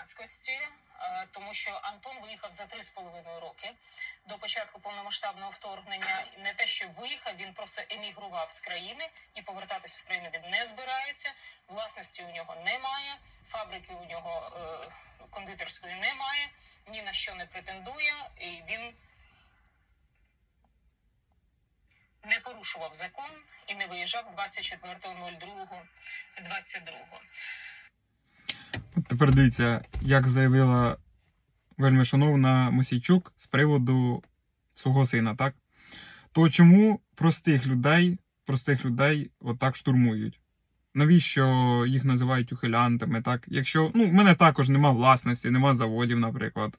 громадськості, е, тому що Антон виїхав за три з половиною роки до початку повномасштабного вторгнення. Не те, що виїхав, він просто емігрував з країни і повертатись в країну він не збирається. Власності у нього немає, фабрики у нього е, кондитерської немає, ні на що не претендує, і він не порушував закон і не виїжджав 24.02.22. Тепер дивіться, як заявила вельми шановна Мосійчук з приводу свого сина, так? То чому простих людей, простих людей отак штурмують? Навіщо їх називають ухилянтами? Так? Якщо ну, в мене також нема власності, нема заводів, наприклад,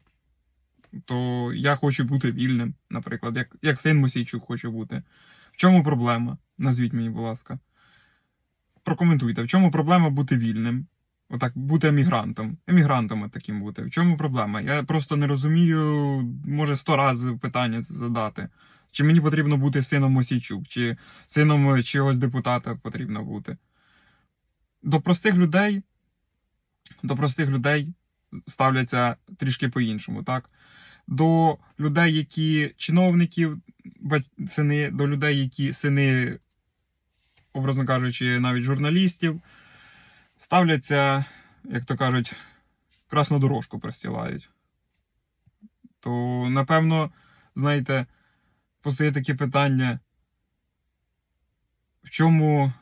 то я хочу бути вільним, наприклад, як, як син Мосійчук хоче бути. В чому проблема? Назвіть мені, будь ласка. Прокоментуйте, в чому проблема бути вільним? Отак, бути емігрантом. Емігрантом таким бути. В чому проблема? Я просто не розумію, може сто разів питання задати. Чи мені потрібно бути сином Мосійчук, чи сином чогось депутата потрібно бути. До простих людей, до простих людей ставляться трішки по-іншому, так? До людей, які чиновників, сини, до людей, які сини, образно кажучи, навіть журналістів, ставляться, як то кажуть, красну дорожку простілають. То, напевно, знаєте, постає таке питання, в чому